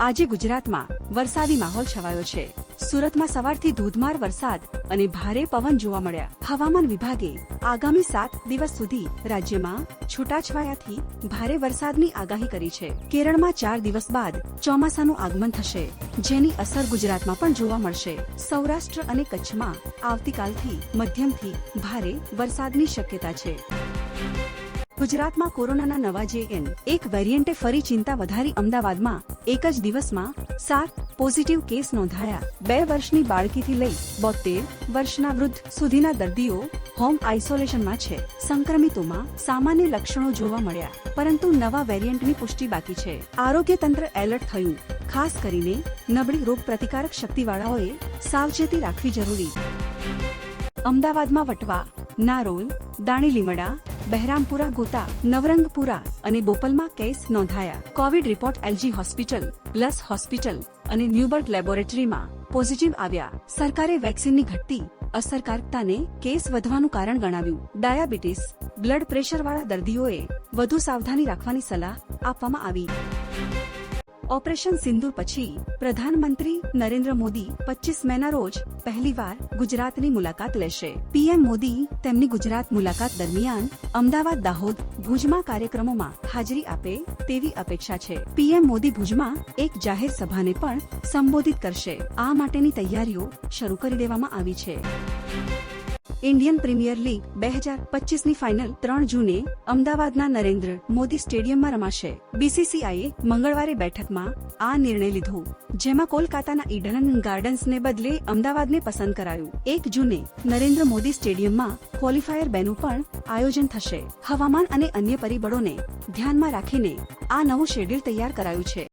આજે ગુજરાતમાં વરસાદી માહોલ છવાયો છે. સુરતમાં સવારથી ધોધમાર વરસાદ અને ભારે પવન જોવા મળ્યા. હવામાન વિભાગે આગામી સાત દિવસ સુધી રાજ્યમાં છૂટાછવાયાથી ભારે વરસાદની આગાહી કરી છે. કેરળમાં ચાર દિવસ બાદ ચોમાસાનું આગમન થશે, જેની અસર ગુજરાતમાં પણ જોવા મળશે. સૌરાષ્ટ્ર અને કચ્છમાં આવતીકાલથી મધ્યમથી ભારે વરસાદની શક્યતા છે. ગુજરાતમાં કોરોનાના નવા જેએન એક વેરિયન્ટે ફરી ચિંતા વધારી અમદાવાદમાં. એક જ દિવસમાં સાત પોઝિટિવ કેસ નોંધાયા. બે વર્ષની બાળકીથી લઈ બોતેર વર્ષના વૃદ્ધ સુધીના દર્દીઓ હોમ આઇસોલેશનમાં છે. સંક્રમિતોમાં સામાન્ય લક્ષણો જોવા મળ્યા, પરંતુ નવા વેરિયન્ટની પુષ્ટિ બાકી છે. આરોગ્ય તંત્ર એલર્ટ થયું. ખાસ કરીને નબળી રોગ પ્રતિકારક શક્તિવાળાઓએ સાવચેતી રાખવી જરૂરી. અમદાવાદમાં વટવા, નારોલ દાણીલીમડા બહેરામપુરા ગોતા નવરંગપુરા અને બોપલમાં કેસ નોંધાયા. Covid report L G hospital plus hospital અને ન્યુબર્ગ લેબોરેટરીમાં પોઝિટિવ આવ્યા. સરકારે વેક્સિનની ઘટતી અસરકારકતાને કેસ વધવાનું કારણ ગણાવ્યું. ડાયાબિટીસ, બ્લડ પ્રેશરવાળા દર્દીઓએ વધુ સાવધાની રાખવાની સલાહ આપવામાં આવી. ઓપરેશન સિંદુર પછી પ્રધાનમંત્રી નરેન્દ્ર મોદી પચીસ મેના રોજ પહેલીવાર ગુજરાતની મુલાકાત લેશે. પીએમ મોદી તેમની ગુજરાત મુલાકાત દરમિયાન અમદાવાદ, દાહોદ ભુજમાં કાર્યક્રમોમાં હાજરી આપે તેવી અપેક્ષા છે. પીએમ મોદી ભુજમાં એક જાહેર સભાને પણ સંબોધિત કરશે. આ માટેની તૈયારીઓ શરૂ કરી દેવામાં આવી છે. ઇન્ડિયન પ્રીમિયર લીગ બે હજાર પચીસની ફાઇનલ ત્રણ જૂને અમદાવાદના નરેન્દ્ર મોદી સ્ટેડિયમમાં રમાશે. બીસીસીઆઈએ મંગળવારે બેઠકમાં આ નિર્ણય લીધો, જેમાં કોલકાતાના ઈડન ગાર્ડન્સને બદલે અમદાવાદને પસંદ કરાયું. એક જૂને નરેન્દ્ર મોદી સ્ટેડિયમમાં ક્વોલિફાયર બેનું પણ આયોજન થશે. હવામાન અને અન્ય પરિબળોને ધ્યાનમાં રાખીને આ નવું શેડ્યુલ તૈયાર કરાયું છે.